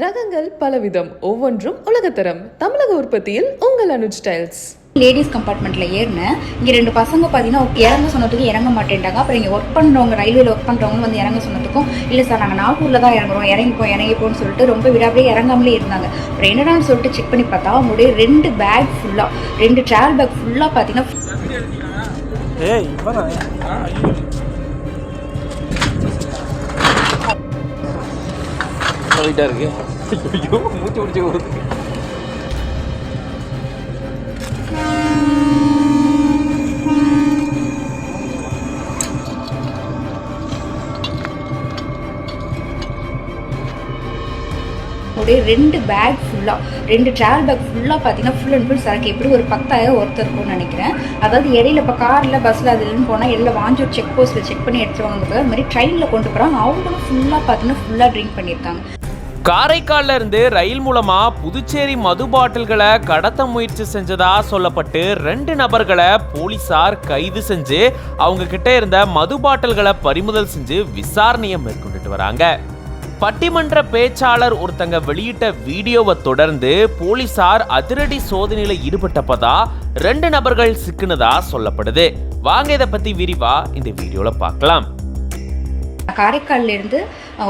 ரகங்கள் பலவிதம் ஒவ்வொன்றும் உலகத்தரம். தமிழக உற்பத்தியில் உங்கள் அனுஜ் டைல்ஸ். லேடிஸ் கம்பார்ட்மெண்ட்டில் ஏறினேன் இங்கே ரெண்டு பசங்க பார்த்தீங்கன்னா இறங்க சொன்னதுக்கு இறங்க மாட்டேன்ட்டாங்க. அப்புறம் இங்கே ஒர்க் பண்ணுறவங்க ரயில்வேல ஒர்க் பண்ணுறவங்க வந்து இறங்க சொன்னதுக்கும் இல்லை சார் நாங்கள் நாகூரில் தான் இறங்குறோம். இறங்கிப்போம் இறங்கிப்போம்னு சொல்லிட்டு ரொம்ப விடாவே இறங்காமலே இருந்தாங்க. அப்புறம் என்னடான்னு சொல்லிட்டு செக் பண்ணி பார்த்தா அவங்களுடைய ரெண்டு பேக் ஃபுல்லாக ரெண்டு ட்ராவல் பேக் ஃபுல்லாக பார்த்தீங்கன்னா ஏய் இருக்கு. ஐயோ மூச்சு பிடிச்சி போகுது. ரெண்டு பேக் ஃபுல்லாக ரெண்டு ட்ராவல் பேக் ஃபுல்லாக பார்த்தீங்கன்னா ஃபுல் அண்ட் ஃபுல் சரக்கு. எப்படி ஒரு பத்தாயிரம் ஒருத்தர் இருக்கும்னு நினைக்கிறேன். அதாவது இடையில இப்போ காரில் பஸ்ஸில் அதுலன்னு போனால் இடையில வாஞ்சூர் செக் போஸ்ட்டில் செக் பண்ணி எடுத்துருவாங்க அது மாதிரி ட்ரெயினில் கொண்டு போகிறாங்க அவங்களும் ஃபுல்லாக பார்த்தீங்கன்னா ஃபுல்லாக ட்ரிங்க் பண்ணியிருக்காங்க. காரைக்கால்ல இருந்து ரயில் மூலமா புதுச்சேரி மது பாட்டில்களை கடத்த முயற்சி செஞ்சதா சொல்லப்பட்டு ரெண்டு நபர்களை போலீசார் கைது செஞ்சு அவங்க கிட்ட இருந்த மது பாட்டில்களை பறிமுதல் செஞ்சு விசாரணையை மேற்கொண்டுட்டு வராங்க. பட்டிமன்ற பேச்சாளர் ஒருத்தங்க வெளியிட்ட வீடியோவை தொடர்ந்து போலீசார் அதிரடி சோதனையில ஈடுபட்டப்பதா ரெண்டு நபர்கள் சிக்கினதா சொல்லப்படுது. வாங்க இதை பத்தி விரிவா இந்த வீடியோல பார்க்கலாம். காரைக்கால்லேருந்து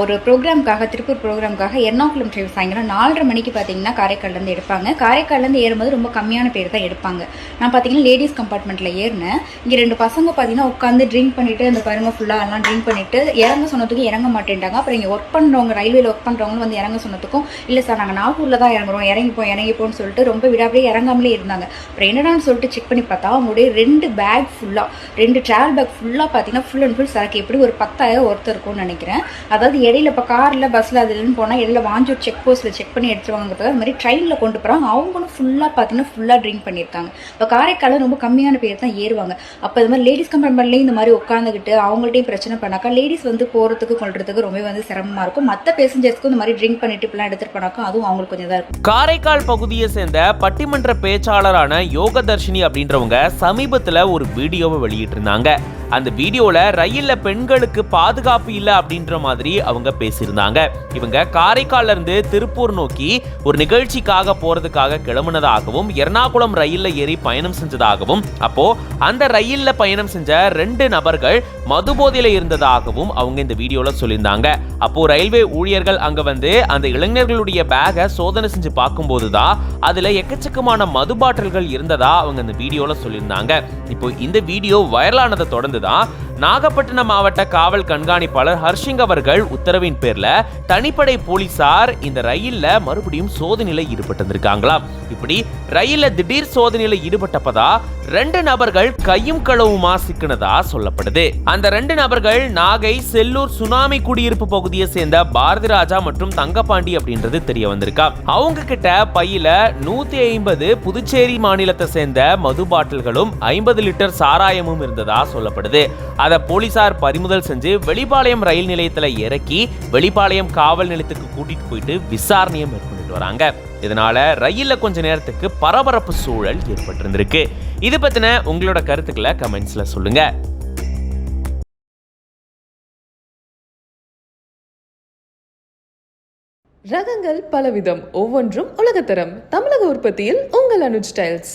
ஒரு ப்ரோக்ராமுக்காக திருப்பூர் ப்ரோக்ராமுக்காக எர்ணாகுளம் ட்ரெயின் சாயங்காலம் நாலரை மணிக்கு பார்த்தீங்கன்னா காரைக்கால்லேருந்து எடுப்பாங்க. காரைக்கால்லேருந்து ஏறும்போது ரொம்ப கம்மியான பேர் தான் எடுப்பாங்க. நான் பார்த்தீங்கன்னா லேடிஸ் கம்பார்ட்மெண்ட்டில் ஏறினேன். இங்கே ரெண்டு பசங்க பார்த்தீங்கன்னா உட்காந்து ட்ரிங்க் பண்ணிவிட்டு அந்த பருங்க ஃபுல்லாக எல்லாம் ட்ரிங்க் பண்ணிட்டு இறங்க சொன்னதுக்கு இறங்க மாட்டேன்ட்டாங்க. அப்புறம் இங்கே ஒர்க் பண்ணுறவங்க ரயில்வேல ஒர்க் பண்ணுறவங்க வந்து இறங்க சொன்னதுக்கும் இல்லை சார் நாங்கள் நாகூரில் தான் இறங்குறோம். இறங்கிப்போம் இறங்கிப்போம்னு சொல்லிட்டு ரொம்ப விடாவே இறங்காமலே இருந்தாங்க. அப்புறம் என்னடான்னு சொல்லிட்டு செக் பண்ணி பார்த்தா அவங்களுடைய ரெண்டு பேக் ஃபுல்லாக ரெண்டு ட்ராவல் பேக் ஃபுல்லாக பார்த்தீங்கன்னா ஃபுல் அண்ட் ஃபுல் சரக்கு. எப்படி ஒரு பத்தாயிரம் ஒர்த் இருக்கும்னு நினைக்கிறேன். அதாவது இடையில இப்போ காரில் பஸ்ஸில் அதுலன்னு போனால் இடையில வாஞ்சூர் செக் போஸ்ட்டில் செக் பண்ணி எடுத்துருவாங்க அது மாதிரி ட்ரெயினில் கொண்டு போகிறாங்க அவங்களும் ஃபுல்லாக பார்த்தீங்கன்னா ஃபுல்லாக ட்ரிங்க் பண்ணியிருக்காங்க. இப்போ காரைக்காலில் ரொம்ப கம்மியான பேர் தான் ஏறுவாங்க. அப்போ இது மாதிரி லேடிஸ் கம்பார்ட்மெண்ட்லேயும் இந்த மாதிரி உட்காந்துக்கிட்டு அவங்கள்ட்டையும் பிரச்சனை பண்ணாக்கா லேடிஸ் வந்து போகிறதுக்கு கொள்றதுக்கு ரொம்ப வந்து சிரமமாக இருக்கும். மற்ற பேசஞ்சர்ஸ்க்கும் இந்த மாதிரி ட்ரிங்க் பண்ணிட்டு இப்பெல்லாம் எடுத்துகிட்டு போனாக்கா அதுவும் அவங்களுக்கு கொஞ்சம் இதாக இருக்கும். காரைக்கால் பகுதியை சேர்ந்த பட்டிமன்ற பேச்சாளரான யோகதர்ஷினி அப்படின்றவங்க சமீபத்தில் ஒரு வீடியோவை வெளியிட்டிருந்தாங்க. அந்த வீடியோவில் ரயிலில் பெண்களுக்கு பாதுகாப்பு இல்ல அப்படின்ற மாதிரி அவங்க பேசியிருந்தாங்க. இவங்க காரைக்கால்ல இருந்து திருப்பூர் நோக்கி ஒரு நிகழ்ச்சிக்காக போறதுக்காக கிளம்புனதாகவும் எர்ணாகுளம் ரயில்ல ஏறி பயணம் செஞ்சதாகவும் அப்போ அந்த ரயில்ல பயணம் செஞ்ச ரெண்டு நபர்கள் மது போதையில இருந்ததாகவும் அவங்க இந்த வீடியோல சொல்லியிருந்தாங்க. அப்போ ரயில்வே ஊழியர்கள் அங்க வந்து அந்த இளைஞர்களுடைய பேகை சோதனை செஞ்சு பார்க்கும்போது தான் அதுல எக்கச்சக்கமான மது பாட்டில்கள் இருந்ததா அவங்க இந்த வீடியோல சொல்லியிருந்தாங்க. இப்போ இந்த வீடியோ வைரலானதை தொடர்ந்து தான் நாகப்பட்டினம் மாவட்ட காவல் கண்காணிப்பாளர் ஹர்ஷிங் அவர்கள் உத்தரவின் பேர்ல தனிப்படை போலீசார் இந்த ரயில்ல மறுபடியும் சோதனையில ஈடுபட்டிருந்திருக்காங்களாம் இப்படி ரயில்ல திடீர் சோதனையில ஈடுபட்டப்பதா ரெண்டு நபர்கள் கையும் களவுமா சிக்கினதா சொல்லப்படுது. அந்த ரெண்டு நபர்கள் நாகை செல்லூர் சுனாமி குடியிருப்பு பகுதியை சேர்ந்த பாரதி ராஜா மற்றும் தங்கபாண்டி அப்படின்றது தெரிய வந்திருக்கா? அவங்க கிட்ட பையில நூத்தி ஐம்பது புதுச்சேரி மாநிலத்தை சேர்ந்த மது பாட்டில்களும் ஐம்பது லிட்டர் சாராயமும் இருந்ததா சொல்லப்படுது. அதை போலீசார் பறிமுதல் செஞ்சு வெளிப்பாளையம் ரயில் நிலையத்தில் இறக்கி வெளிப்பாளையம் காவல் நிலையத்துக்கு கூட்டிட்டு போயிட்டு விசாரணையை மேற்கொண்டுட்டு வராங்க. இதனால ரயில்ல கொஞ்ச நேரத்துக்கு பரபரப்பு சூழல் ஏற்பட்டிருந்திருக்கு. இது பத்தின உங்களோட கருத்துக்களை கமெண்ட்ஸ்ல சொல்லுங்க. ரகங்கள் பலவிதம் ஒவ்வொன்றும் உலகத்தரம். தமிழக உற்பத்தியில் உங்கள் அனுஜ் டைல்ஸ்.